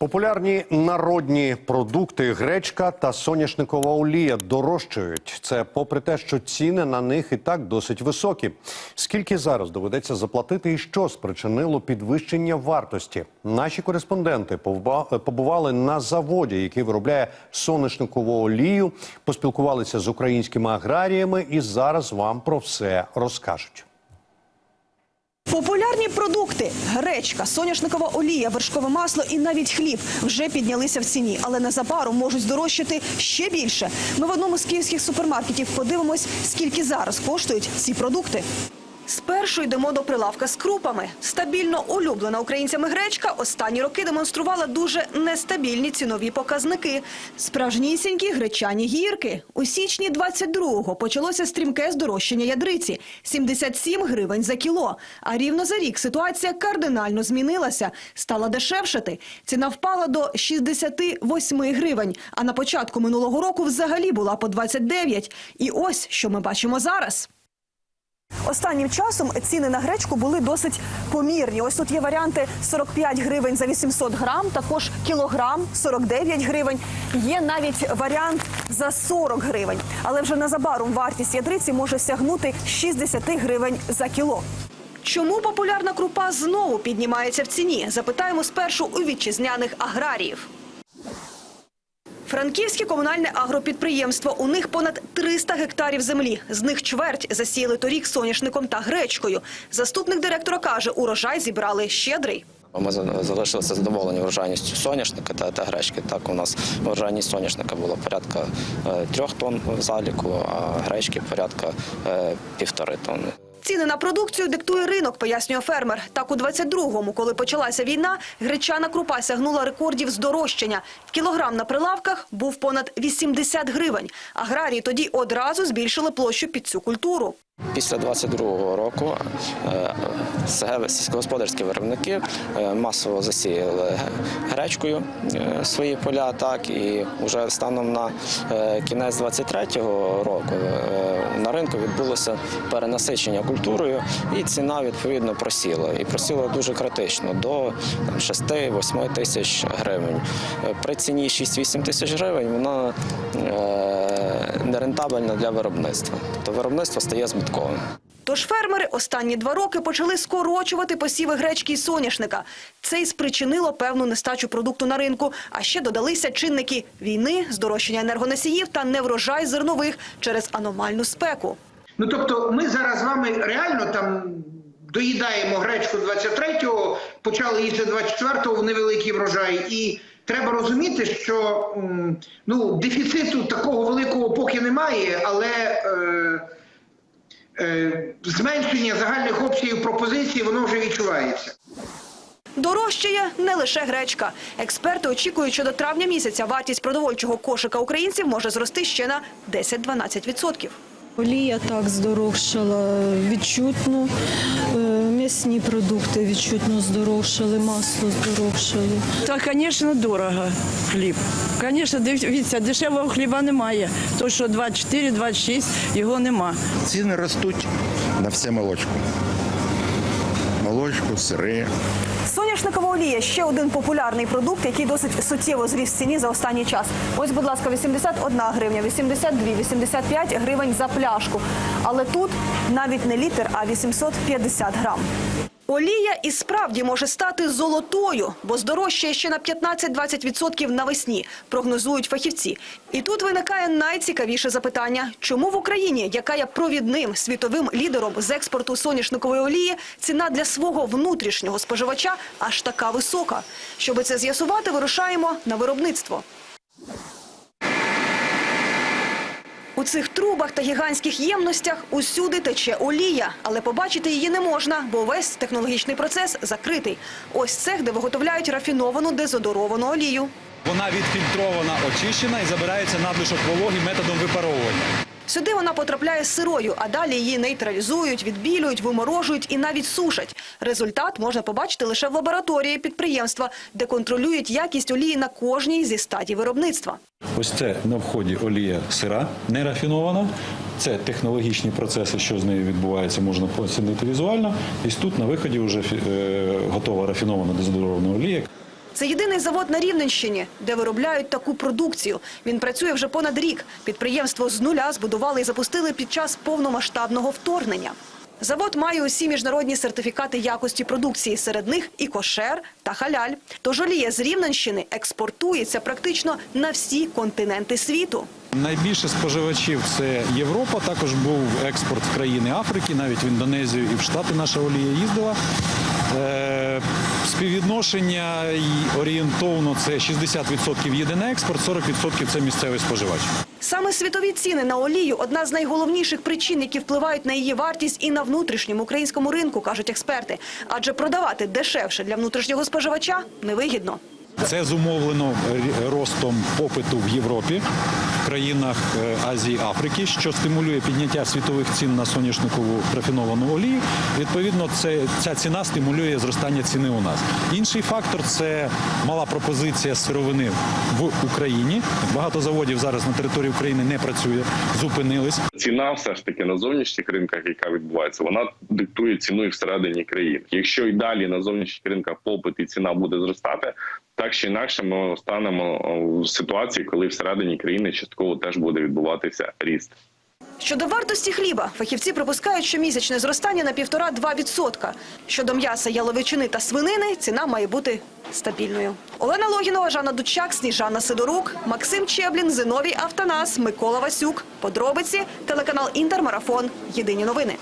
Популярні народні продукти гречка та соняшникова олія дорожчають. Це попри те, що ціни на них і так досить високі. Скільки зараз доведеться заплатити і що спричинило підвищення вартості? Наші кореспонденти побували на заводі, який виробляє соняшникову олію, поспілкувалися з українськими аграріями і зараз вам про все розкажуть. Популярні продукти гречка, соняшникова олія, вершкове масло і навіть хліб вже піднялися в ціні, але незабаром можуть здорожчати ще більше. Ми в одному з київських супермаркетів подивимось, скільки зараз коштують ці продукти. Спершу йдемо до прилавка з крупами. Стабільно улюблена українцями гречка останні роки демонструвала дуже нестабільні цінові показники. Справжнісінькі гречані гірки. У січні 22-го почалося стрімке здорожчання ядриці – 77 гривень за кіло. А рівно за рік ситуація кардинально змінилася. Стала дешевшати. Ціна впала до 68 гривень, а на початку минулого року взагалі була по 29. І ось, що ми бачимо зараз. Останнім часом ціни на гречку були досить помірні. Ось тут є варіанти 45 гривень за 800 грам, також кілограм 49 гривень. Є навіть варіант за 40 гривень. Але вже незабаром вартість ядриці може сягнути 60 гривень за кіло. Чому популярна крупа знову піднімається в ціні? Запитаємо спершу у вітчизняних аграріїв. Франківське комунальне агропідприємство. У них понад 300 гектарів землі. З них чверть засіяли торік соняшником та гречкою. Заступник директора каже, урожай зібрали щедрий. Ми залишилися задоволені врожайністю соняшника та, та гречки. Так у нас врожайність соняшника була порядка е, трьох тонн в заліку, а гречки порядка е, півтори тонни. Ціни на продукцію диктує ринок, пояснює фермер. Так у 22-му, коли почалася війна, гречана крупа сягнула рекордів здорожчання. Кілограм на прилавках був понад 80 гривень. Аграрії тоді одразу збільшили площу під цю культуру. Після 22-го року е, сільськогосподарські виробники е, масово засіяли гречкою е, свої поля, так і вже станом на кінець 23-го року на ринку відбулося перенасичення культурою, і ціна відповідно просіла. І просіла дуже критично до там, 6-8 тисяч гривень. При ціні 6-8 тисяч гривень вона нерентабельна для виробництва. Тобто виробництво стає збитковим. Тож фермери останні два роки почали скорочувати посіви гречки і соняшника. Це й спричинило певну нестачу продукту на ринку. А ще додалися чинники війни, здорожчання енергоносіїв та неврожай зернових через аномальну спеку. Ну тобто, ми зараз з вами реально там доїдаємо гречку 23-го, почали їсти 24-го в невеликий врожай. І треба розуміти, що ну, дефіциту такого великого поки немає, але е, е, зменшення загальних обсягів пропозицій воно вже відчувається. Дорожчає не лише гречка. Експерти очікують, що до травня місяця вартість продовольчого кошика українців може зрости ще на 10-12%. Олія так здорожчала відчутно, е, м'ясні продукти відчутно здорожчали, масло здорожчало. Та, звісно, дорого хліб. Звісно, дивіться, дешевого хліба немає. То, що 24-26, його нема. Ціни ростуть на все молочко. Молочку, сири. Соняшникова олія ще один популярний продукт, який досить суттєво зріс в ціні за останній час. Ось, будь ласка, 81 гривня, 82, 85 гривень за пляшку. Але тут навіть не літр, а 850 грам. Олія і справді може стати золотою, бо здорожчає ще на 15-20% навесні, прогнозують фахівці. І тут виникає найцікавіше запитання: чому в Україні, яка є провідним світовим лідером з експорту соняшникової олії, ціна для свого внутрішнього споживача аж така висока? Щоби це з'ясувати, вирушаємо на виробництво. У цих трубах та гігантських ємностях усюди тече олія, але побачити її не можна, бо весь технологічний процес закритий. Ось цех, де виготовляють рафіновану дезодоровану олію. Вона відфільтрована, очищена і забирається надлишок вологи методом випаровування. Сюди вона потрапляє сирою, а далі її нейтралізують, відбілюють, виморожують і навіть сушать. Результат можна побачити лише в лабораторії підприємства, де контролюють якість олії на кожній зі стадій виробництва. Ось це на вході олія сира, не рафінована. Це технологічні процеси, що з нею відбувається, можна оцінити візуально. І тут на виході вже е, готова рафінована дезодорована олія. Це єдиний завод на Рівненщині, де виробляють таку продукцію. Він працює вже понад рік. Підприємство з нуля збудували і запустили під час повномасштабного вторгнення. Завод має усі міжнародні сертифікати якості продукції, серед них і кошер та халяль. Тож олія з Рівненщини експортується практично на всі континенти світу. Найбільше споживачів це Європа. Також був експорт в країни Африки, навіть в Індонезію і в Штати наша олія їздила. Е, співвідношення орієнтовно це 60% їде на експорт, 40% це місцевий споживач. Саме світові ціни на олію – одна з найголовніших причин, які впливають на її вартість і на внутрішньому українському ринку, кажуть експерти. Адже продавати дешевше для внутрішнього споживача невигідно. Це зумовлено ростом попиту в Європі, країнах е, Азії, Африки, що стимулює підняття світових цін на соняшникову рафіновану олію. Відповідно, це ця ціна стимулює зростання ціни у нас. Інший фактор це мала пропозиція сировини в Україні. Багато заводів зараз на території України не працює, зупинились. ціна все ж таки на зовнішніх ринках, яка відбувається, вона диктує ціну і всередині країни. Якщо і далі на зовнішніх ринках попит і ціна буде зростати, так чи інакше ми станемо в ситуації, коли всередині країни частково теж буде відбуватися ріст. Щодо вартості хліба, фахівці припускають, що місячне зростання на 1,5-2 відсотка. Щодо м'яса, яловичини та свинини, ціна має бути стабільною. Олена Логінова, Жанна Дучак, Сніжана Сидорук, Максим Чеблін, Зиновій Автонас, Микола Васюк. Подробиці, телеканал Інтермарафон. Єдині новини.